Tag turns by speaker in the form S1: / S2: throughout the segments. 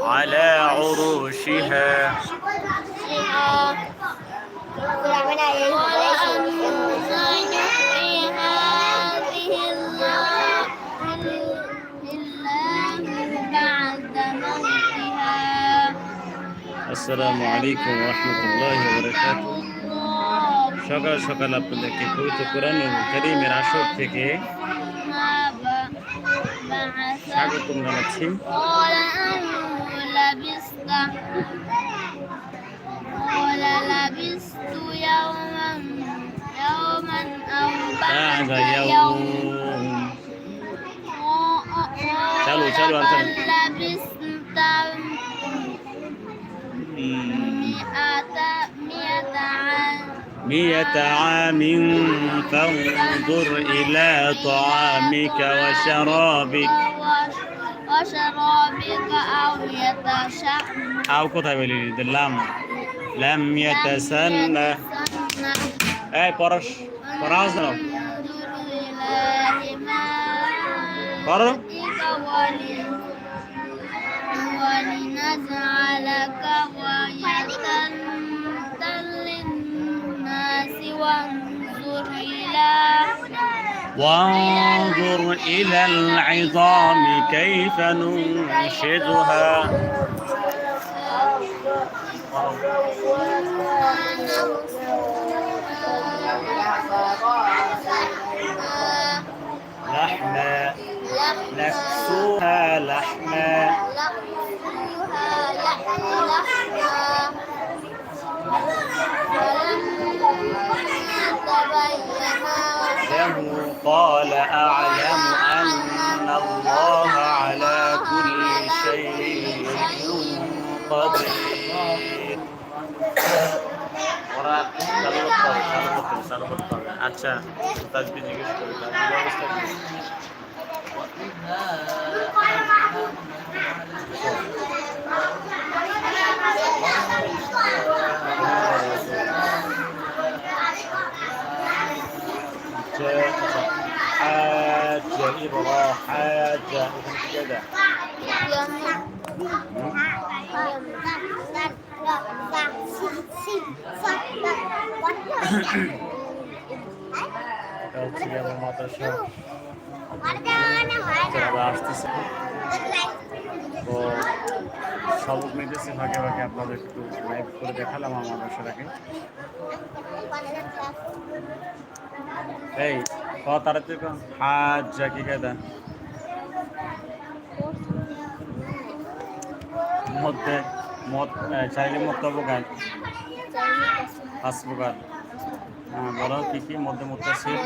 S1: على عروشها
S2: وأنا يحيي هذه الله الله بعد موتها
S1: আসসালামু আলাইকুম রহমতুল্লাহ বরকাত
S2: الله
S1: সকাল সকাল আপনাদেরকে পবিত্র কোরআন করিমের আসর থেকে
S2: بعث
S1: স্বাগতম জানাচ্ছি
S2: قال لبثت يوما يوما أو
S1: بعد يوم. قال بل
S2: لبثت مئة عام.
S1: مئة عام فانظر إلى طعامك وشرابك.
S2: وشرابك أو يتسنى
S1: أو كتب لي لم لم يتسنى
S2: أي برش
S1: براز
S2: نو برو ولنجعلك ويتنت للناس وانظر إلى
S1: وانظر إلى العظام كيف ننشدها. لحما نكسوها لحما له قال أعلم أن الله على كل شيء قدير ওরা চালু করতে হবে চালু করতে হবে চালু করতে হবে আচ্ছা তাজবি জিজ্ঞেস করি তাজবির অবস্থা কি حاج إبراهيم حاج كده এটা হচ্ছে গিয়ে আমার মাদ্রাসা যারা আসতেছে তো সবক নিতেছি ভাগে ভাগে আপনাদের একটু লাইভ করে দেখালাম আমার মাদ্রাসাটাকে এই তাড়াতাড়ি কর। হাজ কি কায়দা মধ্যে মত চাইলে মত প্রকার পাঁচ প্রকার। হ্যাঁ বলো কি কি? মধ্যে মুতাসির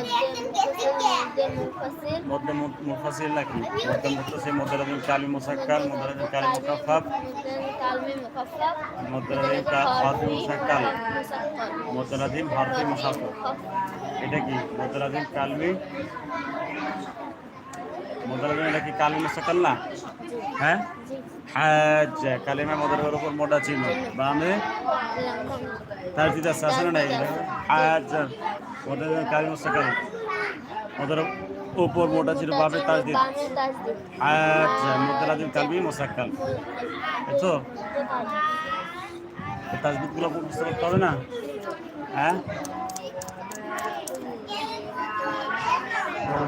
S1: মধ্যে মুফাসির নাকি মধ্যে মুতাসির মধ্যে রাজিম কালি মুসাক্কাল মধ্যে রাজিম কালি মুকাফাফ মধ্যে রাজিম হাতি মুসাক্কাল মধ্যে রাজিম হাতি মুসাফাফ এটা কি? মধ্যে রাজিম কালমি? মধ্যে এটা কি কালমি মুসাক্কাল না হ্যাঁ? হাজ কালিমা মদের উপর মোটা চিহ্ন। বামে? তার দিদা শাসন নাই? হাজ মদের কালি মুসাক্কাল মদের উপর মোটা চিহ্ন, বামে তার দিদ হাজ মধ্যে রাজিম কালমি মুসাক্কাল বুঝছ তাজবিদগুলো বুঝতে করতে হবে না? হ্যাঁ?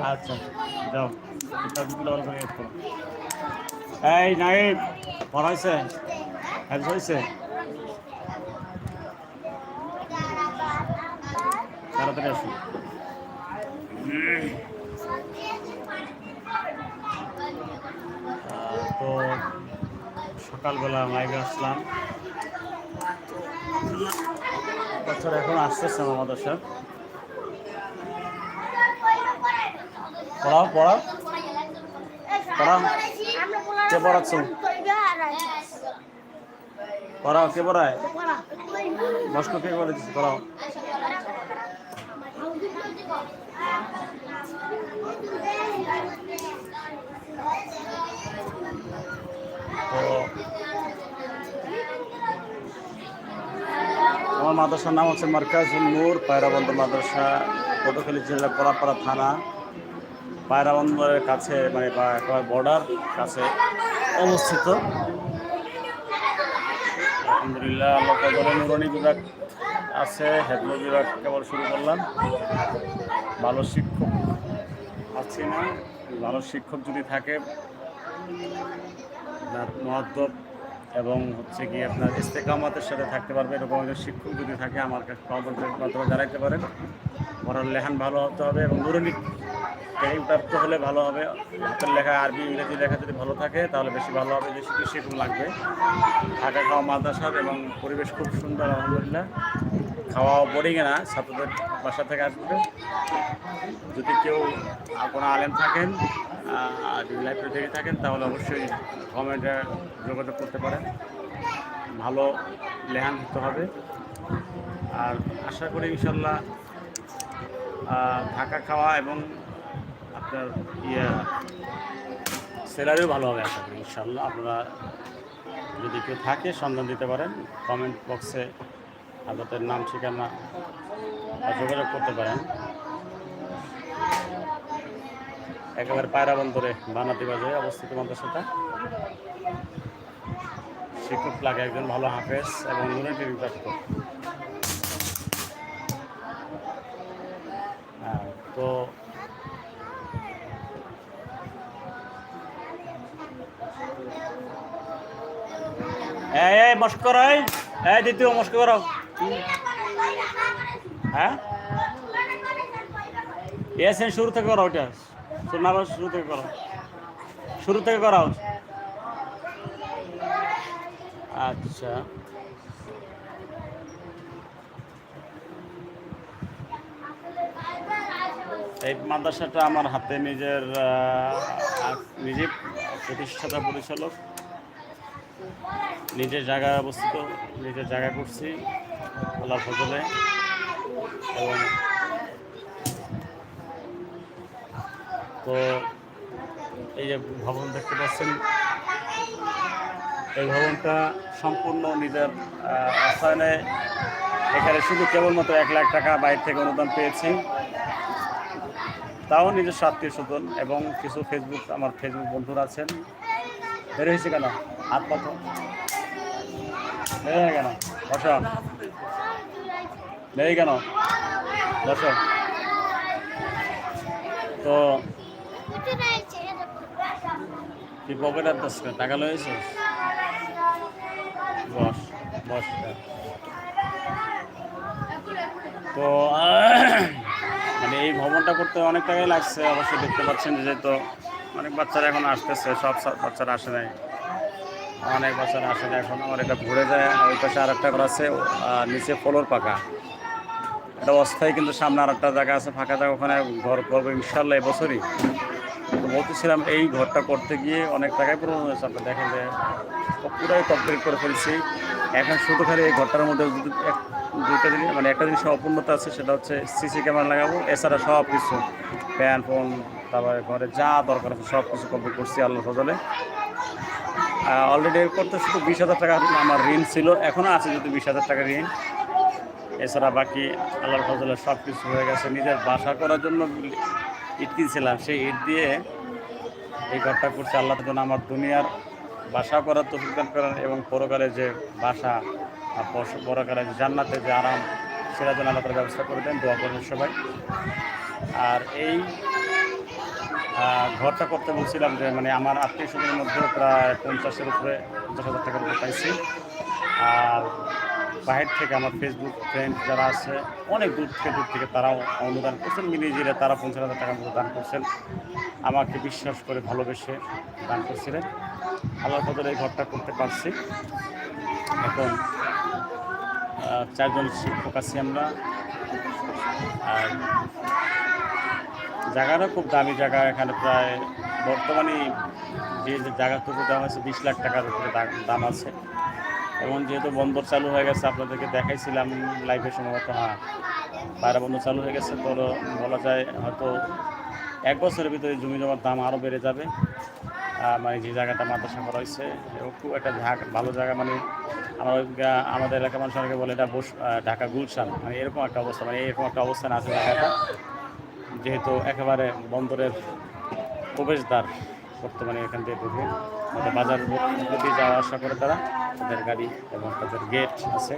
S1: আচ্ছা এই নাইব পড়া হ্যাঁ হয়েছে? তাড়াতাড়ি আসুন তো সকালবেলা লাইভে আসলাম। এখন আসতেছে আমার মাদ্রাসা পড়াও পড়াও। পড়াও। কে পড়াচ্ছ? পড়াও, কে পড়ায়? বস্ক কে দিচ্ছে পড়াও। আমার মাদ্রাসার নাম হচ্ছে মার্কাজুল নূর পায়রাবন্দ মাদ্রাসা পটুখালী জেলা কলাপাড়া থানা। পায়রাবন্দরের কাছে মানে বর্ডার কাছে অবস্থিত। আলহামদুলিল্লাহ, আল্লাহ কদরে বিভাগ আছে হেদম বিভাগ কেবল শুরু করলাম। ভালো শিক্ষক আছে না, ভালো শিক্ষক যদি থাকে আপনার মহাদ্দব এবং হচ্ছে কি আপনার ইস্তেকামাতের সাথে থাকতে পারবে, এরকম একজন শিক্ষক যদি থাকে, আমার কাছে মাধ্যমে জানাইতে পারেন। পড়ার লেহান ভালো হতে হবে এবং নুরানি ট্রেনিং প্রাপ্ত হলে ভালো হবে। হাতের লেখা আরবি, ইংরেজি লেখা যদি ভালো থাকে, তাহলে বেশি ভালো হবে যে বেশি সেরকম লাগবে। থাকা খাওয়া মাদ্রাসার এবং পরিবেশ খুব সুন্দর, আলহামদুলিল্লাহ। খাওয়া বোর্ডিংয়ে না, ছাত্রদের বাসা থেকে আসবে। যদি কেউ কোনো আলেম থাকেন যদি লাইব্রেরি থেকে থাকেন, তাহলে অবশ্যই কমেন্টে যোগাযোগ করতে পারেন। ভালো লেহান হতে হবে। আর আশা করি ইনশাল্লাহ থাকা খাওয়া এবং আপনার ইয়ে। স্যালারিও ভালো হবে আশা করি ইনশাল্লাহ আপনারা যদি কেউ থাকে সন্ধান দিতে পারেন। কমেন্ট বক্সে আপনাদের নাম ঠিকানা যোগাযোগ করতে পারেন। একেবারে পায়রা বন্দরে বানাতি বাজারে অবস্থিত মাদ্রাসাটা। শিক্ষক লাগে একজন ভালো হাফেজ এবং ইউনিটি প্রাপ্ত হ্যাঁ, তো এই মস্ক করো, এই। দ্বিতীয় মস্ক করো। হ্যাঁ? এসেন শুরু থেকে করো ওটা শুরু শুরু থেকে করো। শুরু থেকে করাও আচ্ছা। এই মাদ্রাসাটা আমার হাতে নিজের নিজে প্রতিষ্ঠাতা পরিচালক। নিজের জায়গায় অবস্থিত, নিজের জায়গা করছি আল্লাহ ফজলে। এবং তো এই যে ভবন দেখতে পাচ্ছেন, এই ভবনটা সম্পূর্ণ নিজের অর্থায়নে এখানে শুধু কেবলমাত্র এক লাখ টাকা বাইরে থেকে অনুদান পেয়েছি। তাও নিজস্ব আত্মীয় স্বজন এবং কিছু ফেসবুক আমার ফেসবুক বন্ধুরা আছেন। বের হয়েছে কেন? হাত হয়ে কেন? বস। নেই কেন? বস। তো কি পকেটের দশ টাকা লয়েছে বস বস। তো মানে এই ভবনটা করতে অনেক টাকাই লাগছে। অবশ্যই দেখতে পাচ্ছেন যে তো অনেক বাচ্চারা এখন আসতেছে, সব বাচ্চারা আসে নাই। অনেক আসে না এখন আমার এটা ঘুরে যায়, আর ওই পাশে আর একটা আছে নিচে ফলোর পাকা। এটা অস্থায়ী, কিন্তু সামনে আর একটা জায়গা আছে, ফাঁকা জায়গা, ওখানে ঘর করব ইনশাল্লাহ এবছরই তো বলতেছিলাম, এই ঘরটা করতে গিয়ে অনেক টাকায় প্রয়োজন হয়েছে, আপনি দেখেন যে পুরাই কমপ্লিট করে ফেলছি। এখন শুধু খালি এই ঘরটার মধ্যে দুইটা জিনিস মানে একটা জিনিস অপূর্ণতা আছে, সেটা হচ্ছে সিসি ক্যামেরা লাগাবো, এছাড়া সব কিছু ফ্যান, ফোন, তারপরে ঘরে যা দরকার আছে সব কিছু কমপ্লিট করছি আল্লাহ ফজলে। অলরেডি করতে শুধু বিশ হাজার টাকা আমার ঋণ ছিল এখনও আছে যদি বিশ হাজার টাকা ঋণ। এছাড়া বাকি আল্লাহর ফজলে সব কিছু হয়ে গেছে। নিজের বাসা করার জন্য ইট কিনছিলাম, সেই ইট দিয়ে এই ঘরটা করছে। আল্লাহ যেন আমার দুনিয়ার বাসা করার তো দান করেন এবং পরকালে যে বাসা পরকালে যে জান্নাতে যে আরাম, সেটা যেন আল্লাহ ব্যবস্থা করে দেন। দোয়া করবেন সবাই। আর এই ঘরটা করতে বলছিলাম যে মানে আমার আত্মীয় স্বজনের মধ্যে প্রায় পঞ্চাশের উপরে পঞ্চাশ হাজার টাকার উপরে পাইছি। আর বাহির থেকে আমার ফেসবুক ফ্রেন্ড যারা আছে, অনেক দূর থেকে দূর থেকে তারাও অনুদান করছেন, মিলিয়ে জিরে তারা পঞ্চাশ হাজার টাকার মতো দান করছেন। আমাকে বিশ্বাস করে ভালোবেসে দান করছিলেন। আল্লাহর বদলে এই ঘরটা করতে পারছি। এখন চারজন শিক্ষক আছি আমরা। আর জায়গাটা খুব দামি জায়গা, এখানে প্রায় বর্তমানে যে জায়গাটুকু দাম আছে বিশ লাখ টাকার উপরে দাম আছে। এবং যেহেতু বন্দর চালু হয়ে গেছে, আপনাদেরকে দেখাইছিলাম লাইভে সম্ভবত হ্যাঁ পায়রা বন্দর চালু হয়ে গেছে, তো বলা যায় হয়তো এক বছরের ভিতরে জমি জমার দাম আরও বেড়ে যাবে। মানে যে জায়গাটা মাদ্রাসা করা হয়েছে খুব একটা ঢাকা ভালো জায়গা মানে আমার আমাদের এলাকার মানুষ বলে এটা ঢাকা গুলশান মানে এরকম একটা অবস্থা মানে এরকম একটা অবস্থান আছে জায়গাটা যেহেতু একেবারে বন্দরের প্রবেশদ্বার বর্তমানে এখান থেকে ঢুকে এটা বাজার যদি যাওয়া আসা করে তারা তাদের গাড়ি এবং তাদের গেট আছে।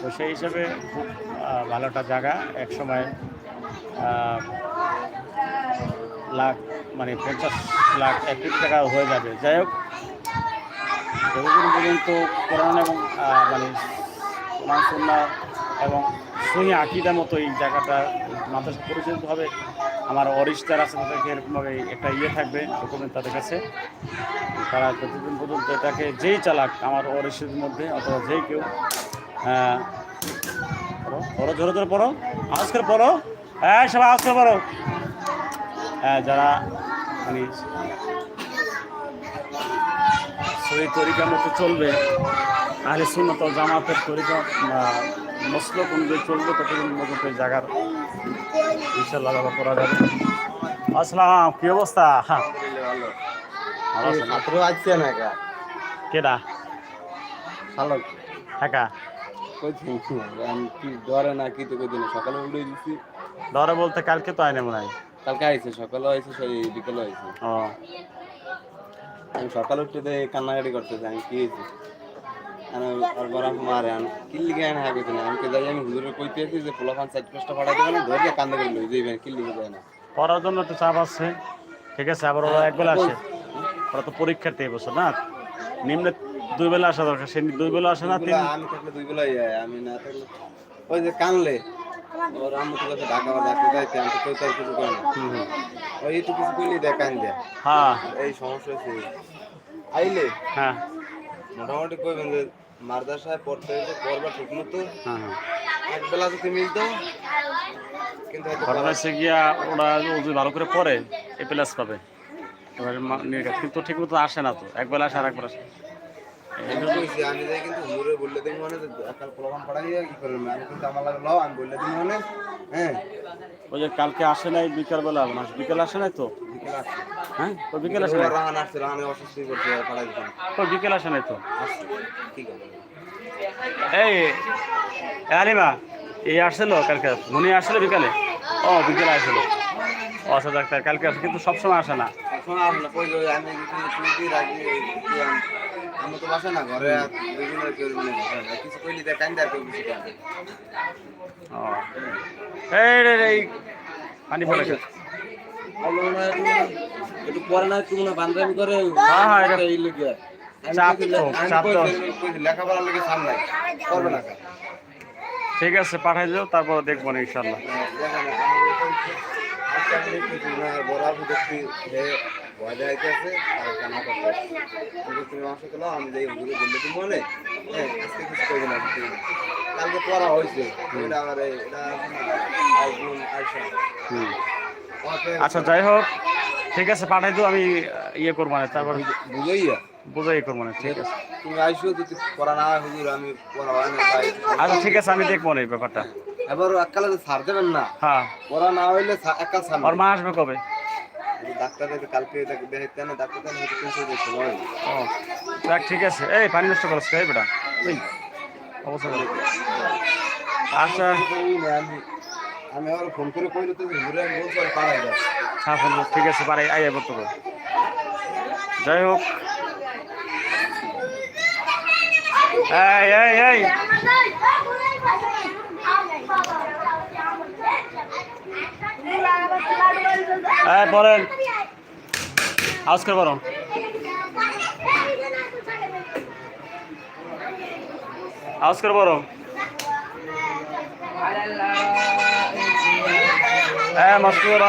S1: তো সেই হিসাবে খুব আহ, ভালো একটা জায়গা। এক সময় লাখ মানে পঞ্চাশ লাখ এক টাকা হয়ে যাবে। যাই হোক যতদিন পর্যন্ত কোরআন এবং মানে কোরআন এবং সহি আকিদার মতো এই জায়গাটা মাদ্রাসা হবে আমার অরিস্টার আছে তাদেরকে এরকমভাবে একটা ইয়ে থাকবে ডকুমেন্ট তাদের কাছে। তারা যতদিন পর্যন্ত এটাকে যেই চালাক আমার অরিস্টের মধ্যে অথবা যেই কেউ পড়ো, জোরে জোরে পড়ো আওয়াজ করে পড়ো। হ্যাঁ সবাই আওয়াজ করে পড়ো। হ্যাঁ যারা মানে সহি তরিকার মতো চলবে আহলে সুন্নত জামাতের তরিকা মসলক অনুযায়ী চলবে ততদিন পর্যন্ত এই জায়গার ইনশাল্লাহ ব্যবহার করা যাবে। আসসালাম কি অবস্থা? হ্যাঁ ভালো?
S3: ছাত্র আসছে না
S1: কেডা?
S3: শালক
S1: একা?
S3: আমি কি ধরে না কি তো কই দিন সকালে উঠে দিছি।
S1: ধরে বলতে কালকে তো আইনে মনে হয়
S3: কালকে আইছে সকালে আইছে সেই বিকেলে আইছে।
S1: ও।
S3: আমি সকালে উঠে কান্নাকাটি করতেছি আমি কি হয়েছে? আর বড় মারে আমি কি লিগে আনা হাগে না। আমি কে যাই আমি হুজুরে কইতে আছি যে পোলাফান সাইড পোস্টটা পাঠাই দেবেন ধরে কান্দে করে লই যাইবেন কি লিগে যায় না।
S1: পড়ার জন্য একটু চাপ আছে। ঠিক আছে আবার ওরা একবেলা আসে। ওরা তো পরীক্ষার্থী এবছর না? নিম্নে দুই বেলা আসা দরকার। সে দুই বেলা আসে না তিন
S3: আমি থাকলে দুই বেলাই আমি না থাকলে। ওই যে কানলে ওর আম্মু তো কাছে ঢাকা বা ডাকতে যাইতে আমি তো কইতে কিছু কই না। ওই একটু কিছু কইলি দেখান দেয়
S1: হ্যাঁ।
S3: এই সমস্যা হয়েছে আইলে?
S1: হ্যাঁ।
S3: মোটামুটি কইবেন যে মাদ্রাসায় পড়তে হইলে পড়বা ঠিক মতো
S1: হ্যাঁ হ্যাঁ।
S3: এক বেলা যদি মিলতো কিন্তু
S1: ঘটনা হচ্ছে গিয়া ওরা যদি ভালো করে পড়ে এ প্লাস পাবে। এবারে কিন্তু ঠিক মতো আসে না তো। একবেলা আসে আর একবার আসে
S3: আমি যাই কিন্তু বললে মানে দিয়ে কি আমি কিন্তু আমার লাগে লও আমি বললে মানে হ্যাঁ।
S1: ওই যে কালকে আসে নাই বিকালবেলা মাস বিকেল আসে নাই তো?
S3: বিকেল আসছে।
S1: হ্যাঁ? তো বিকেল আসে
S3: রাহান আসছে রাহানে অসুস্থ হয়ে পড়ছে পড়াই দিতাম
S1: তো বিকেল আসে নাই তো?
S3: আসছে ঠিক আছে।
S1: এই এ আলিমা এই আসছিল কালকে? মনে আসছিল বিকালে? ও বিকেলে আসছিল। ও আচ্ছা ডাক্তার কালকে আসে কিন্তু সবসময় আসে না।
S3: না আমি তো বাসা না ঘরে আর দুইজন কেউ মানে ঘরে নাই। কিছু কইলি দেখ কান্দে কেউ কিছু কয়
S1: ও। এই রে রে, এই পানি পড়ে গেছে।
S3: একটু- পরে না হয় বান্ধবী করে
S1: হ্যাঁ, হ্যাঁ, এটা-
S3: এই না।
S1: ঠিক আছে পাঠাই দিও তারপর দেখব না ইনশাল্লাহ
S3: ভয় দেখাইতেছে, আর কান্না করতেছে। আমি তুমি আমার সাথে লও, আমি যাই হুজুরে বললে তুমি মনে হ্যাঁ আজকে কিছু কইবে না কিছু। কালকে পড়া হয়েছে। এটা এটা
S1: আচ্ছা যাই হোক ঠিক আছে পাঠাই দিও আমি ইয়ে করব না তারপর
S3: বুঝাইয়া?
S1: বোঝাই করব না ঠিক আছে।
S3: তুমি আইসো যদি পড়া না হয় হুজুর আমি পড়া হয় না
S1: আচ্ছা ঠিক আছে আমি দেখব না এই ব্যাপারটা।
S3: এবার এককালে তো ছাড় দেবেন না।
S1: হ্যাঁ।
S3: পড়া না হইলে একা ছাড়
S1: ওর মা আসবে কবে?
S3: দেখে কালকে না ডাক্তার হয়তো তিনশো
S1: ও ঠিক আছে। এই পানি নষ্ট করছ এই বেটা। এই অবস্থা আচ্ছা।
S3: আমি আবার ফোন করে ঘুরে আমি বলছি
S1: হ্যাঁ ফোন ঠিক আছে পারে আই আবার তো যাই হোক। এই এই এই। আওয়াজ করে। বলো আওয়াজ করে। বলো হ্যাঁ মাস্টুর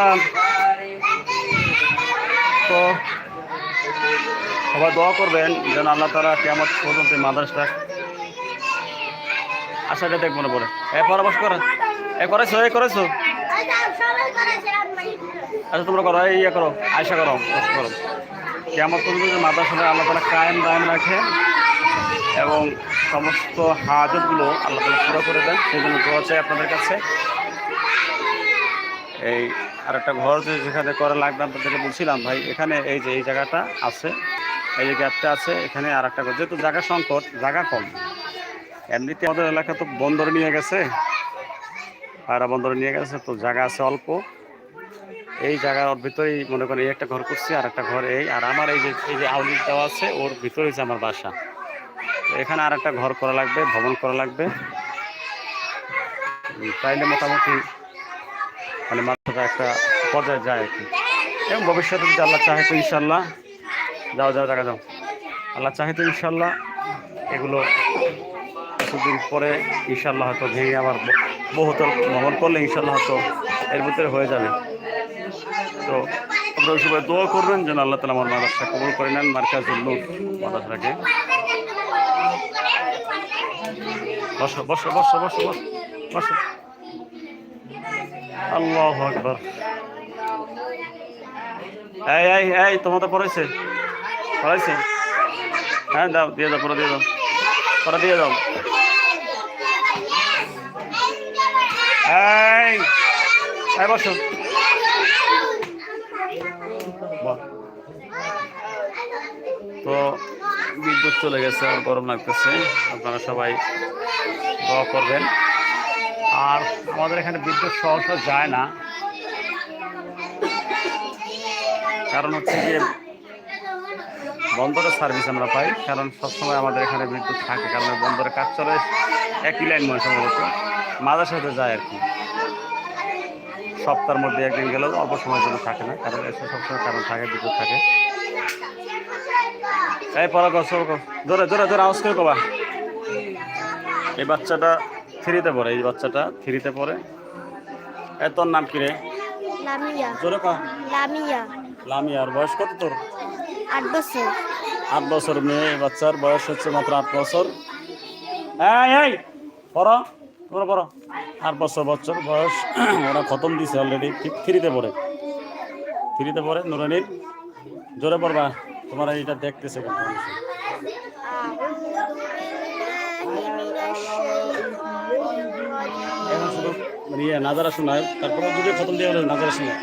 S1: তো, সবাই দোয়া করবেন যেন আল্লাহ তারা কেমন পর্যন্ত মাদ্রাসটা আশাটা দেখব না পরে এ পরামর্শ করে এ, করেছ এ করেছ আচ্ছা তোমরা করো ইয়ে করো, আয়সা করো কষ্ট করো। কেমন যে মাদ্রাসাটা আল্লাহ তালা কায়েম দায়েম রাখে এবং সমস্ত হাজতগুলো আল্লাহ তালা পুরো করে দেন। সেই জন্য দোয়া চাই আপনাদের কাছে। এই আর একটা ঘর যে যেখানে করা লাগবে আপনাদেরকে বলছিলাম, ভাই, এখানে এই যে, এই জায়গাটা আছে, এই যে গ্যাপটা আছে, এখানে আর একটা ঘর। যেহেতু জায়গা সংকট জায়গা কম। এমনিতে আমাদের এলাকা তো বন্দরে নিয়ে গেছে, পায়রা বন্দরে নিয়ে গেছে, তো জায়গা আছে অল্প। এই জায়গার ভিতরেই মনে করেন এই একটা ঘর করছি আর একটা ঘর এই। আর আমার এই যে এই যে আউলিট দেওয়া আছে, ওর ভিতরে হচ্ছে আমার বাসা। এখানে আর একটা ঘর করা লাগবে, ভবন করা লাগবে। তাইলে মোটামুটি মানে মাত্রাটা একটা পর্যায়ে যায় আর কি। এবং ভবিষ্যতে যদি আল্লাহ চাহে তো ইনশাল্লাহ যাও যাও, জায়গা যাও। আল্লাহ চাহে তো ইনশাল্লাহ এগুলো কিছুদিন পরে ইনশাল্লাহ হয়তো ভেঙে আবার বহুতল ভ্রমণ করলে ইনশাল্লাহ হয়তো এর ভিতরে হয়ে যাবে। তো আপনারা সবাই দোয়া করবেন যেন আল্লাহ তালা আমার মাদাসা কবল করে নেন, মার্কাজুল নূর মাদাসাকে বসো বসো বসো বসো বসো আল্লাহ আকবর। এই এই এই তোমাদের পড়াইছে? পড়াইছে? হ্যাঁ দাও, দিয়ে দাও, পরে দিয়ে দাও। পরে দিয়ে দাও। এই, বসো। তো বিদ্যুৎ চলে গেছে, আর গরম লাগতেছে। আপনারা সবাই দোয়া করবেন। আর আমাদের এখানে বিদ্যুৎ সহসা যায় না। কারণ হচ্ছে যে বন্দরের সার্ভিস আমরা পাই, কারণ সবসময় আমাদের এখানে বিদ্যুৎ থাকে, কারণ বন্দরের কাজ চলে একই লাইন মনে সম্ভবত। মাঝে সাথে যায় আর কি। সপ্তাহের মধ্যে একদিন গেলেও অল্প সময়ের জন্য থাকে না, কারণ এসে সবসময় কারণ থাকে, বিদ্যুৎ থাকে। এই পড়া কর সব কর। ধরে ধরে ধরে আওয়াজ করে কবা। এই বাচ্চাটা থ্রিতে পড়ে এই বাচ্চাটা থ্রিতে পড়ে। এ তোর নাম কি রে?
S2: লামিয়া।
S1: জোরে কা
S2: লামিয়া।
S1: লামিয়ার বয়স কত তোর?
S2: আট বছর।
S1: আট বছর মেয়ে বাচ্চার বয়স হচ্ছে মাত্র আট বছর। এই এই পড়ো তোমরা পড়ো। আট বছর বছর বয়স। ওরা খতম দিছে অলরেডি থ্রিতে পড়ে। থ্রিতে পড়ে নুরানির। জোরে পড়বা। তোমার এটা দেখতেছে কিন্তু। এখন মানে ইয়ে নাজারা শোনায়, তারপরে যদি খতম দিয়ে নাজারা শোনায়।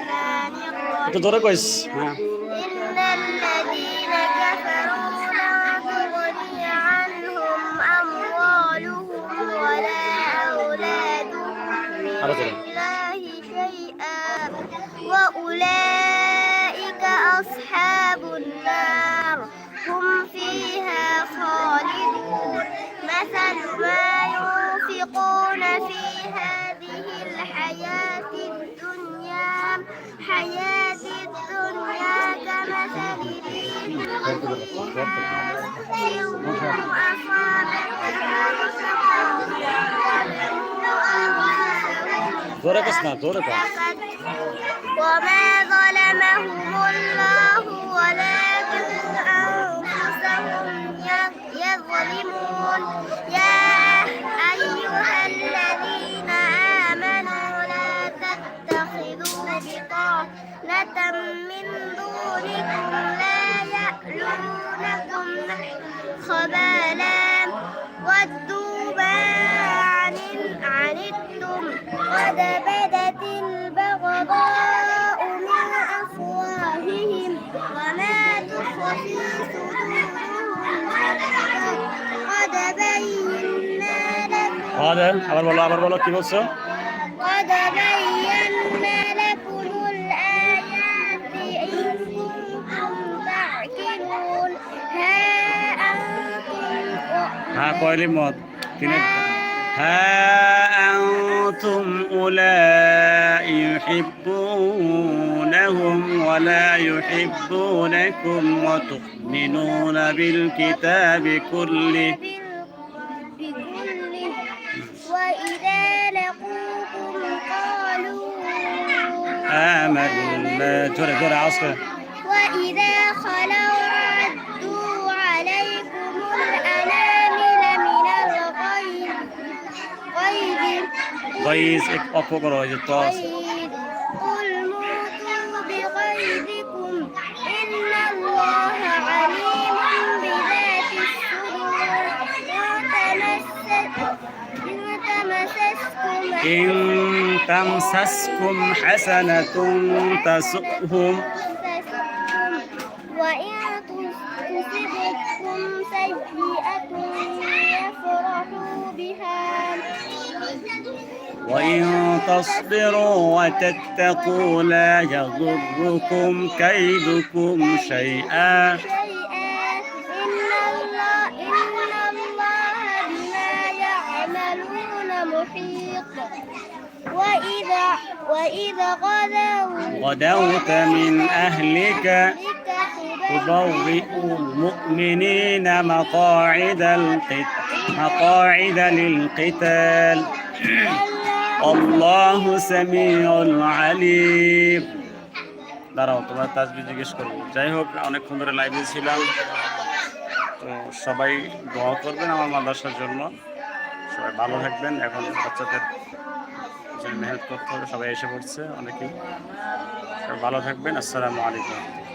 S1: একটু ধরে কইস। হ্যাঁ।
S2: مثل ما ينفقون في هذه الحياة الدنيا حياة الدنيا كمثل ريح وما ظلمهم الله يا أيها الذين آمنوا لا تتخذوا بطانة من دونكم لا يألونكم خبالا ودوا ما عن- عنتم. قد بدت لكم
S1: আমাদের আবার বলো আবার বলো কি বলছো
S2: قد بينا لكم الآيات إن كنتم تعقلون ها أنتم
S1: হ্যাঁ কয়লি মত তিনি ها أنتم أولئك يحبونهم ولا يحبونكم وتؤمنون بالكتاب كله آمنوا جرى جرى عصر
S2: وإذا خلوا عدوا عليكم الأنامل من الغيظ. غيظ
S1: غيظ اقرأ
S2: الطاس. قل موتوا بغيظكم. إن الله عليم بذات الصدور. إن تمسسكم
S1: إن تمسسكم حسنة تسؤهم.
S2: وإن تصبكم سيئة يفرحوا بها
S1: وإن تصبروا وتتقوا لا يضركم كيدكم شيئا
S2: شيئا. وإذا وإذا غدوا
S1: غدوت من أهلك
S2: بك
S1: تبوئ المؤمنين مقاعد القتال مقاعد للقتال الله سميع عليم দাঁড়াও তোমার তাজবি জিজ্ঞেস করবো যাই হোক অনেকক্ষণ ধরে লাইভে ছিলাম তো সবাই দোয়া করবেন আমার মাদ্রাসার জন্য সবাই ভালো থাকবেন এখন বাচ্চাদের পিছনে মেহনত করতে হবে সবাই এসে পড়ছে অনেকেই। ভালো থাকবেন আসসালামু আলাইকুম।